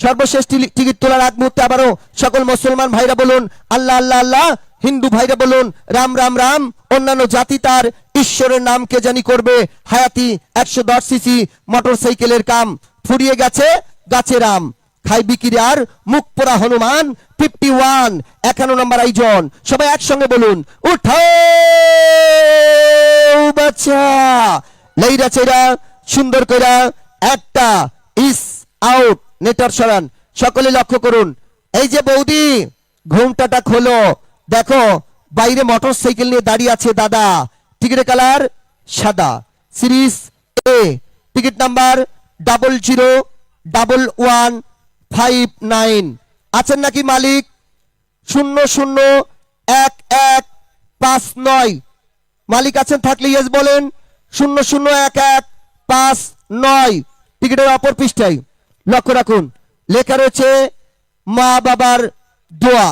সর্বশেষ টিকিট তোলার আগ মুহূর্তে আবারও সকল মুসলমান ভাইরা বলুন, আল্লাহ আল্লাহ আল্লাহ, হিন্দু ভাইরা বলুন, রাম রাম রাম, অন্যান্য জাতি তার ঈশ্বরের নামকে জানি করবে? হায়াতি একশো দশ সিসি মোটর সাইকেলের কাম ফুরিয়ে গেছে গাছে রাম। খাই বিক্রি আর মুখ পোড়া হনুমান ফিফটি ওয়ান একান্ন নম্বর আইজন সবাই একসঙ্গে বলুন লেইরা চেরা সুন্দর কইরা, একটা ইস আউট নেটার সরান, সকলে লক্ষ্য করুন। এই যে বৌদি ঘুমটাটা খোলো। দেখো, বাইরে মোটর সাইকেল নিয়ে দাঁড়িয়ে আছে দাদা। টিকিটের কালার সাদা। Series A ticket number double zero double one five nine আছেন নাকি মালিক? শূন্য শূন্য এক এক পাঁচ নয়। মালিক আছেন থাকলে ইয়েস বলেন। শূন্য শূন্য এক এক পাঁচ নয়। টিকিটের অপর পৃষ্ঠায়। লক্ষ্য রাখুন, লেখা রয়েছে মা বাবার দোয়া।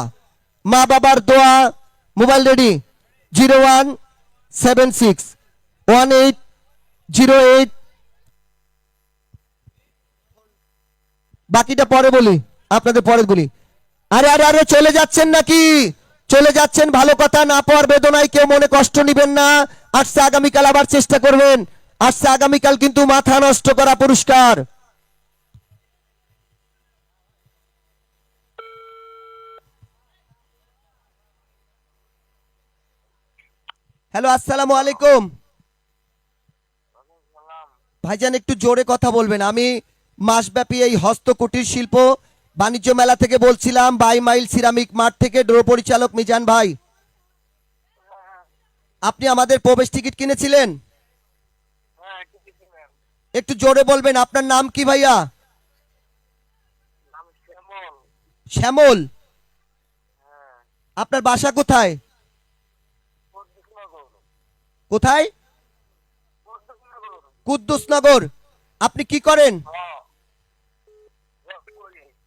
মা বাবার দোয়া, mobile ready, zero one seven six, one eight zero eight. বাকিটা পরে বলি, আপনাদের পরে বলি আরে আরে আরে, চলে যাচ্ছেন নাকি? চলে যাচ্ছেন, ভালো কথা, না পাওয়ার বেদনায় কেউ মনে কষ্ট নিবেন না। আসছে আগামীকাল, আবার চেষ্টা করবেন। আসছে আগামীকাল কিন্তু মাথা নষ্ট করা পুরস্কার। হ্যালো আসসালামু আলাইকুম। ভাইজান একটু জোরে কথা বলবেন। আমি মাসব্যাপী এই হস্তকুটির শিল্প বাণিজ্য মেলা থেকে বলছিলাম বাই মাইল সিরামিক মাঠ থেকে ড্র পরিচালক মিজান ভাই। আপনি আমাদের প্রবেশ টিকিট কিনেছিলেন? একটু জোরে বলবেন আপনার নাম কি ভাইয়া? শ্যামল। আপনার বাসা কোথায়? কোথায়? কুদ্দুসনগর। আপনি কি করেন?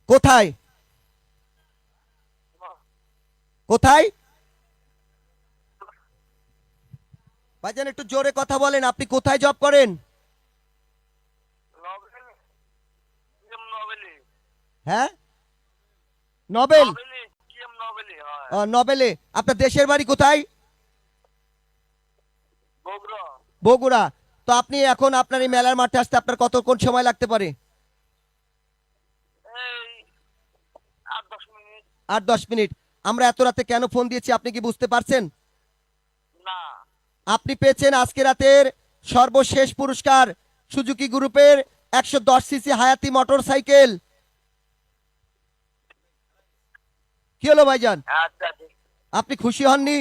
কোথায়? কোথায়? ভাইজান একটু জোরে কথা বলেন আপনি কোথায় জব করেন? হ্যাঁ? নবেল? নবেলে আপনার দেশের বাড়ি কোথায়? বগুড়া। তো আপনি এখন আপনার এই মেলার মাঠে আসতে আপনার কতক্ষণ সময় লাগতে পারে? আট দশ মিনিট। আমরা এত রাতে কেন ফোন দিয়েছি আপনি কি বুঝতে পারছেন? আপনি পেয়েছেন আজকে রাতের সর্বশেষ পুরস্কার সুজুকি গ্রুপের একশো দশ সিসি হায়াতি মোটর সাইকেল কি হলো ভাইজান? আচ্ছা আপনি খুশি হননি?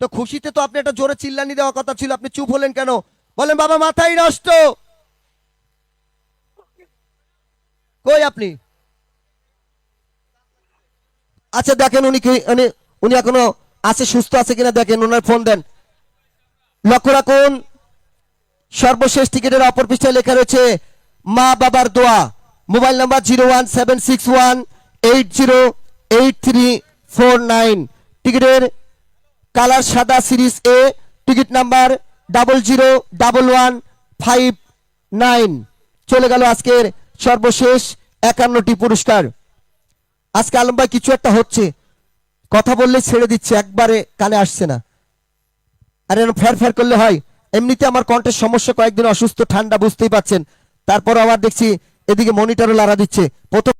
তো খুশিতে তো আপনি একটা জোরে চিল্লানি দেওয়ার কথা ছিল, আপনি চুপ হলেন কেন? বলেন, বাবা মাথাই নষ্ট! কই আপনি? আচ্ছা দেখেন উনি কি উনি উনি এখনও আছে, সুস্থ আছে কিনা দেখেন, ওনার ফোন দেন। লক্ষ্য রাখুন, সর্বশেষ টিকিটের অপর পৃষ্ঠায় লেখা রয়েছে, মা বাবার দোয়া। Mobile number zero one seven six one eight zero eight three four nine. টিকিটের কালার সাদা series A ticket number double zero double one five nine চলে গেল আজকের সর্বশেষ একান্নটি পুরস্কার। আজকে আলম ভাই কিছু একটা হচ্ছে। কথা বললে ছেড়ে দিচ্ছে, একবারে কানে আসছে না। আর এরকম ফ্যার ফ্যার করলে হয়। এমনিতে আমার কণ্ঠের সমস্যা, কয়েকদিন অসুস্থ, ঠান্ডা, বুঝতেই পাচ্ছেন তারপর আবার দেখছি, এদিকে মনিটরও লাড়া দিচ্ছে। প্রথম